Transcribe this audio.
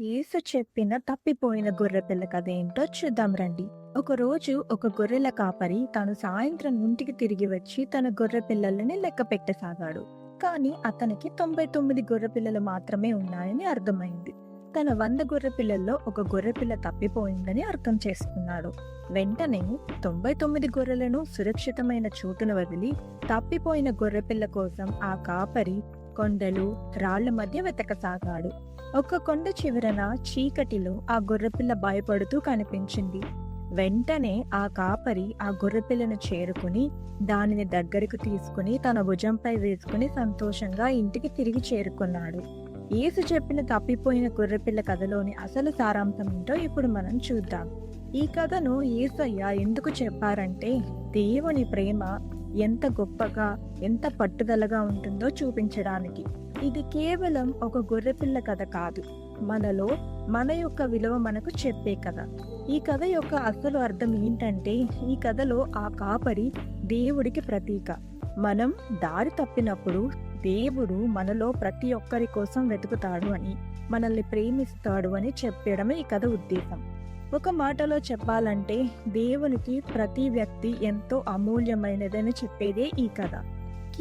యేసు చెప్పిన తప్పిపోయిన గొర్రెపిల్ల కథ ఏంటో చూద్దాం రండి. ఒకరోజు ఒక గొర్రెల కాపరి తాను సాయంత్రం ఇంటికి తిరిగి వచ్చి తన గొర్రె పిల్లలని లెక్క పెట్టసాగాడు. కానీ అతనికి తొంభై తొమ్మిది గొర్రె పిల్లలు మాత్రమే ఉన్నాయని అర్థమైంది. తన వంద గొర్రె పిల్లల్లో ఒక గొర్రె పిల్ల తప్పిపోయిందని అర్థం చేసుకున్నాడు. వెంటనే తొంభై తొమ్మిది గొర్రెలను సురక్షితమైన చోటును వదిలి తప్పిపోయిన గొర్రె పిల్ల కోసం ఆ కాపరి కొండలు రాళ్ళ మధ్య వెతకసాగాడు. ఒక కొండ చివరన చీకటిలో ఆ గొర్రెపిల్ల భయపడుతూ కనిపించింది. వెంటనే ఆ కాపరి ఆ గొర్రెపిల్లను చేరుకుని దానిని దగ్గరకు తీసుకుని తన భుజంపై వేసుకుని సంతోషంగా ఇంటికి తిరిగి చేరుకున్నాడు. ఏసు చెప్పిన తప్పిపోయిన గొర్రెపిల్ల కథలోని అసలు సారాంశం ఏంటో ఇప్పుడు మనం చూద్దాం. ఈ కథను ఏసయ్య ఎందుకు చెప్పారంటే దేవుని ప్రేమ ఎంత గొప్పగా ఎంత పట్టుదలగా ఉంటుందో చూపించడానికి. ఇది కేవలం ఒక గొర్రెపిల్ల కథ కాదు. మనలో మన యొక్క విలువ మనకు చెప్పే కథ. ఈ కథ యొక్క అసలు అర్థం ఏంటంటే ఈ కథలో ఆ కాపరి దేవుడికి ప్రతీక. మనం దారి తప్పినప్పుడు దేవుడు మనలో ప్రతి ఒక్కరి కోసం వెతుకుతాడు అని మనల్ని ప్రేమిస్తాడు అని చెప్పడమే ఈ కథ ఉద్దేశం. ఒక మాటలో చెప్పాలంటే దేవునికి ప్రతి వ్యక్తి ఎంతో అమూల్యమైనదని చెప్పేదే ఈ కథ.